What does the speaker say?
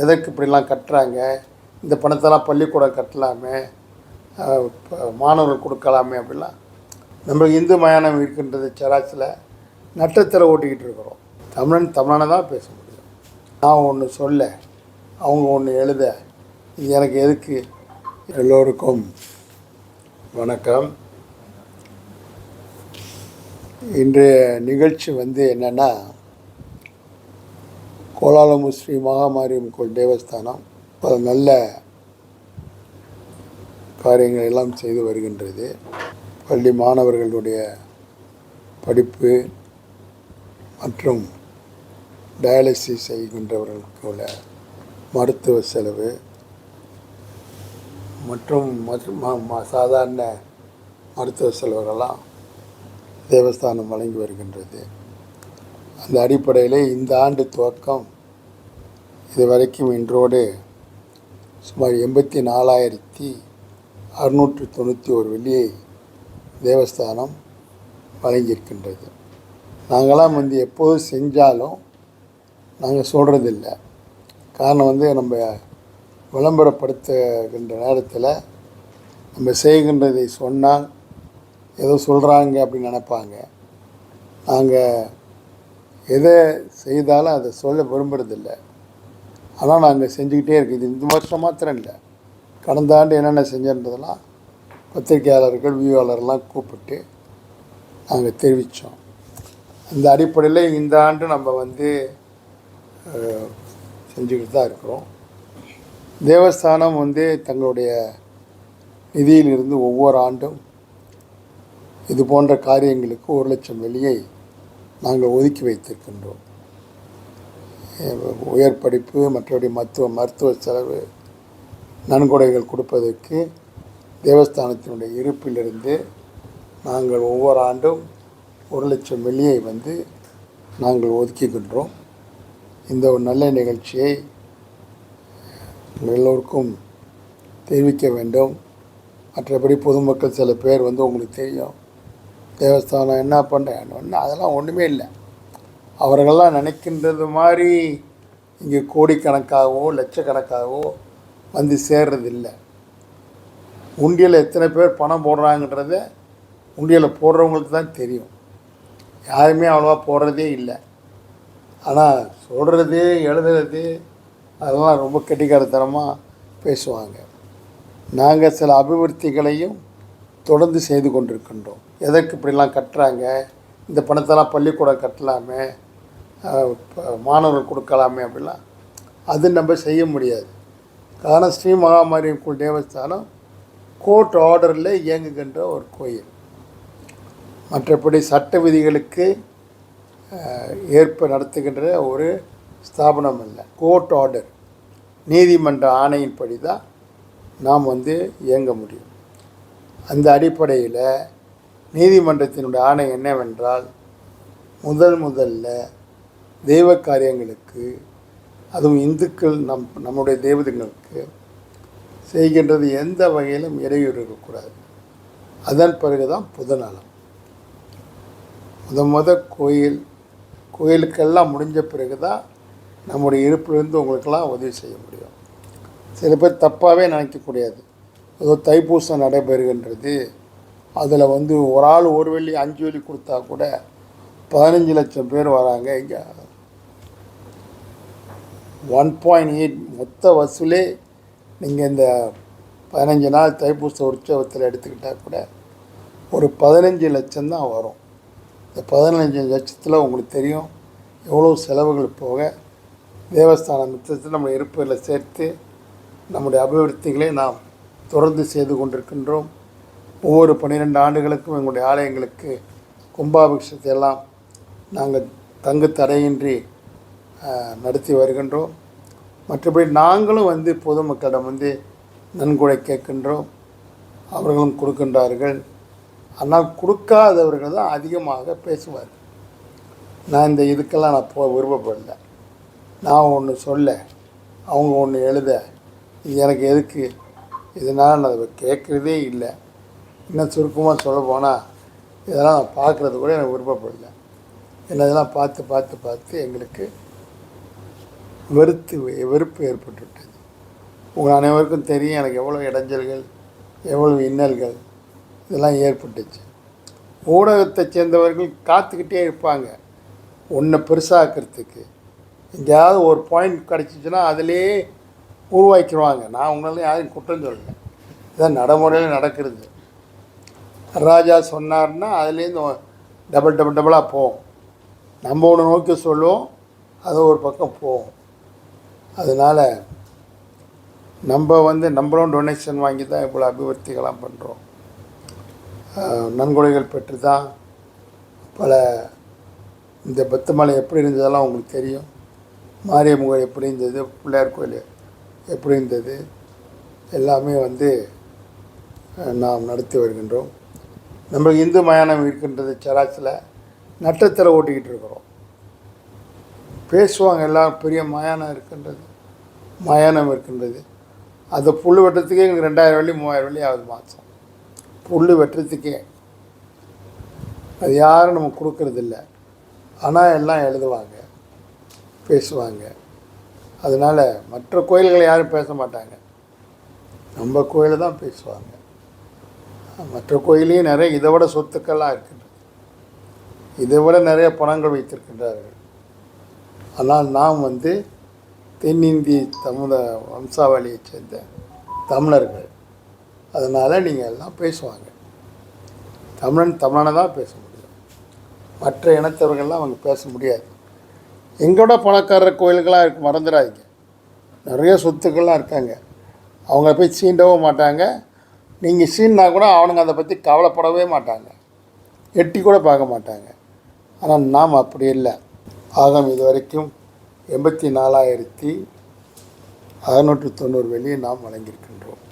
எதற்கு இப்படிலாம் கட்டுறாங்க? இந்த பணத்தெல்லாம் பள்ளிக்கூடம் கட்டலாமே மாணவர்கள் கொடுக்கலாமே அப்படிலாம். நம்ம இந்து மயானம் இருக்கின்றது சராசில் நட்டத்தில் ஓட்டிக்கிட்டு இருக்கிறோம். தமிழன் தமிழனை தான் பேச முடியும். நான் ஒன்று சொல்ல அவங்க ஒன்று எழுத. இது எனக்கு எதுக்கு? எல்லோருக்கும் வணக்கம். இன்றைய நிகழ்ச்சி வந்து என்னென்னா கோலாலம் ஸ்ரீ மகாமாரியம் கோயில் தேவஸ்தானம். பல நல்ல காரியங்கள் எல்லாம் செய்து வருகின்றது. பள்ளி மாணவர்களுடைய படிப்பு மற்றும் டயாலிசிஸ் செய்கின்றவர்களுக்கு உள்ள மருத்துவ செலவு மற்றும் மற்றும் ம- சாதாரண மருத்துவ செலவுகள்லாம் தேவஸ்தானம் வழங்கி வருகின்றது. அந்த அடிப்படையில் இந்த ஆண்டு துவக்கம் இதுவரைக்கும் இன்றோடு சுமார் எண்பத்தி நாலாயிரத்தி அறுநூற்றி தொண்ணூற்றி ஒரு வெள்ளியை தேவஸ்தானம் வழங்கியிருக்கின்றது. நாங்களாம் வந்து எப்போது செஞ்சாலும் நாங்கள் சொல்கிறதில்ல காரணம் வந்து நம்ம விளம்பரப்படுத்துகின்ற நேரத்தில் நம்ம செய்கின்றதை சொன்னால் ஏதோ சொல்கிறாங்க அப்படின்னு நினைப்பாங்க. நாங்கள் எதை செய்தாலும் அதை சொல்ல விரும்புறதில்ல. ஆனால் நாங்கள் செஞ்சுக்கிட்டே இருக்கோம் இது இந்த வருஷம் மாத்திரம் இல்லை. கடந்த ஆண்டு என்னென்ன செஞ்சோன்றதெல்லாம் பத்திரிகையாளர்கள் வியூவாளர்லாம் கூப்பிட்டு நாங்கள் தெரிவித்தோம் அந்த அடிப்படையில் இந்த ஆண்டு நம்ம வந்து செஞ்சுக்கிட்டு தான் இருக்கிறோம். தேவஸ்தானம் வந்து தங்களுடைய நிதியிலிருந்து ஒவ்வொரு ஆண்டும் இது போன்ற காரியங்களுக்கு ஒரு லட்சம் வெளியை நாங்கள் ஒதுக்கி வைத்திருக்கின்றோம். உயர் படிப்பு மற்றபடி மருத்துவ மருத்துவ செலவு நன்கொடைகள் கொடுப்பதற்கு தேவஸ்தானத்தினுடைய இருப்பிலிருந்து நாங்கள் ஒவ்வொரு ஆண்டும் ஒரு லட்சம் வெள்ளியை வந்து நாங்கள் ஒதுக்கிக்கின்றோம் இந்த ஒரு நல்ல நிகழ்ச்சியை எல்லோருக்கும் தெரிவிக்க வேண்டும். மற்றபடி பொதுமக்கள் சில பேர் வந்து உங்களுக்கு தெரியும். தேவஸ்தானம் என்ன பண்ணுறேன் ஒன்று அதெல்லாம் ஒன்றுமே இல்லை. அவர்கள்லாம் நினைக்கின்றது மாதிரி இங்கே கோடிக்கணக்காகவோ லட்சக்கணக்காகவோ வந்து சேர்றதில்லை. உண்டியலில் எத்தனை பேர் பணம் போடுறாங்கன்றத உண்டியலில் போடுறவங்களுக்கு தான் தெரியும். யாருமே அவ்வளோவா போடுறதே இல்லை. ஆனால் சொல்கிறது எழுதுறது அதெல்லாம் ரொம்ப கெட்டிக்காரத்தனமாக பேசுவாங்க. நாங்கள் சில அபிவிருத்திகளையும் தொடர்ந்து செய்து கொண்டிருக்கின்றோம். எதற்கு இப்படிலாம் கட்டுறாங்க? இந்த பணத்தெல்லாம் பள்ளிக்கூடம் கட்டலாமே? மாணவர்கள் கொடுக்கலாமே அப்படிலாம் அது நம்ம செய்ய முடியாது. காரணம் ஸ்ரீ மகாமாரியம் கோயில் தேவஸ்தானம் கோர்ட் ஆர்டரில் இயங்குகின்ற ஒரு கோயில். மற்றபடி சட்ட விதிகளுக்கு ஏற்ப நடத்துகின்ற ஒரு ஸ்தாபனம் இல்லை கோர்ட் ஆர்டர் நீதிமன்ற ஆணையின்படி தான் நாம் வந்து இயங்க முடியும். அந்த அடிப்படையில் நீதிமன்றத்தினுடைய ஆணை என்னவென்றால் முதல் முதல்ல தெய்வ காரியங்களுக்கு அதுவும் இந்துக்கள் நம் நம்முடைய தெய்வங்களுக்கு செய்கின்றது எந்த வகையிலும் இடையூறு இருக்கக்கூடாது அதன் பிறகு தான் பொதுநலம் முத முத கோயில் கோயிலுக்கெல்லாம் முடிஞ்ச பிறகு தான் நம்முடைய இருப்பிலிருந்து உங்களுக்கெல்லாம் உதவி செய்ய முடியும். சில பேர் தப்பாகவே நினைக்கக்கூடாது ஏதோ தைப்பூசம் நடைபெறுகின்றது. அதில் வந்து ஒரு ஆள் ஒரு வெள்ளி அஞ்சு வெள்ளி கொடுத்தா கூட பதினஞ்சு லட்சம் பேர் வராங்க. இங்கே ஒன் பாயிண்ட் எயிட் மொத்த வசூலே நீங்கள் இந்த பதினஞ்சு நாள் தைப்பூச உற்சவத்தில் எடுத்துக்கிட்டால் கூட ஒரு பதினஞ்சு லட்சம் தான் வரும். இந்த பதினஞ்சு லட்சத்தில் உங்களுக்கு தெரியும் எவ்வளோ செலவுகள் போக தேவஸ்தான மித்தத்தில் நம்ம இருப்பில் சேர்த்து நம்முடைய அபிவிருத்திகளை நாம் தொடர்ந்து செய்து கொண்டிருக்கின்றோம். ஒவ்வொரு பன்னிரெண்டு ஆண்டுகளுக்கும் எங்களுடைய ஆலயங்களுக்கு கும்பாபிஷேகத்தை எல்லாம் நாங்கள் தங்கு தடையின்றி நடத்தி வருகின்றோம். மற்றபடி நாங்களும் வந்து பொதுமக்களிடம் வந்து நன்கொடை கேட்கின்றோம். அவர்களும் கொடுக்கின்றார்கள். ஆனால் கொடுக்காதவர்கள் தான் அதிகமாக பேசுவார் நான் இந்த இதுக்கெல்லாம் நான் போ விருப்பப்படல. நான் ஒன்று சொல்ல அவங்க ஒன்று எழுத இது எனக்கு எதுக்கு? இதனால் நான் அதை கேட்குறதே இல்லை. இன்னும் சுருக்கமாக சொல்ல போனால் இதெல்லாம் நான் பார்க்குறது கூட எனக்கு விருப்பப்படல. என்ன இதெல்லாம் பார்த்து பார்த்து பார்த்து எங்களுக்கு வெறுத்து வெறுப்பு ஏற்பட்டுவிட்டது. உங்கள் அனைவருக்கும் தெரியும் எனக்கு எவ்வளோ இடைஞ்சல்கள் எவ்வளவு இன்னல்கள் இதெல்லாம் ஏற்பட்டுச்சு. ஊடகத்தை சேர்ந்தவர்கள் காத்துக்கிட்டே இருப்பாங்க. ஒன்றை பெருசாக்கிறதுக்கு. எங்கேயாவது ஒரு பாயிண்ட் கிடச்சிச்சின்னா அதிலே உருவாக்கிடுவாங்க. நான் உங்களால் யாரையும் குற்றம் சொல்லலை. இதான் நடைமுறையில் நடக்கிறது. ராஜா சொன்னார்னா அதுலேருந்து டபுள் டபுள் டபுளாக போகும். நம்ம ஒன்று நோக்கி சொல்லுவோம் அது ஒரு பக்கம் போகும். அதனால் நம்ம வந்து நம்மளும் டொனேஷன் வாங்கி தான் இவ்வளோ அபிவிருத்திகளாம் பண்ணுறோம் நன்கொடைகள் பெற்று தான் பல இந்த பத்துமலை எப்படி இருந்ததெல்லாம் உங்களுக்கு தெரியும். மாரியம்மன் கோயில் எப்படி இருந்தது பிள்ளையார் கோயில் எப்படி இருந்தது எல்லாமே வந்து நாம் நடத்தி வருகின்றோம். நம்ம இந்து மயானம் இருக்கின்றது சராச்சில் நட்டத்தில் ஓட்டிக்கிட்டு இருக்கிறோம். பேசுவாங்க எல்லாம் பெரிய மயானம் இருக்கின்றது. மயானம் இருக்கின்றது. அந்த புல் வெட்டுறதுக்கே எங்களுக்கு ரெண்டாயிரம் வெள்ளி மூவாயிரம் வெள்ளி ஆகுது மாதம். புல் வெட்டுறதுக்கே. அது யாரும் நம்ம கொடுக்கறதில்ல. ஆனால் எல்லாம் எழுதுவாங்க பேசுவாங்க. அதனால் மற்ற கோயில்களை யாரும் பேச மாட்டாங்க. நம்ம கோயிலை தான் பேசுவாங்க. மற்ற கோயிலையும் நிறைய இதை விட சொத்துக்கள்லாம் இருக்கின்றது. இதை விட நிறைய பணங்கள் வைத்திருக்கின்றார்கள். ஆனால் நாம் வந்து தென்னிந்திய தமிழ வம்சாவளியைச் சேர்ந்த தமிழர்கள். அதனால் நீங்கள் எல்லாம் பேசுவாங்க. தமிழன் தமிழனை தான் பேச முடியும். மற்ற இனத்தவர்கள்லாம் அவங்க பேச முடியாது. எங்களோட பணக்காரர் கோயில்களாக இருக்கு மறந்துடாதீங்க. நிறைய சொத்துக்கள்லாம் இருக்காங்க. அவங்க போய் சீண்டவும் மாட்டாங்க. நீங்கள் சீண்டினா கூட அவனுங்க அதை பற்றி கவலைப்படவே மாட்டாங்க. எட்டி கூட பார்க்க மாட்டாங்க. ஆனால் நாம் அப்படி இல்லை. ஆகம் இது வரைக்கும் எண்பத்தி நாலாயிரத்தி அறுநூற்று தொண்ணூறு வெளியே நாம் வழங்கியிருக்கின்றோம்.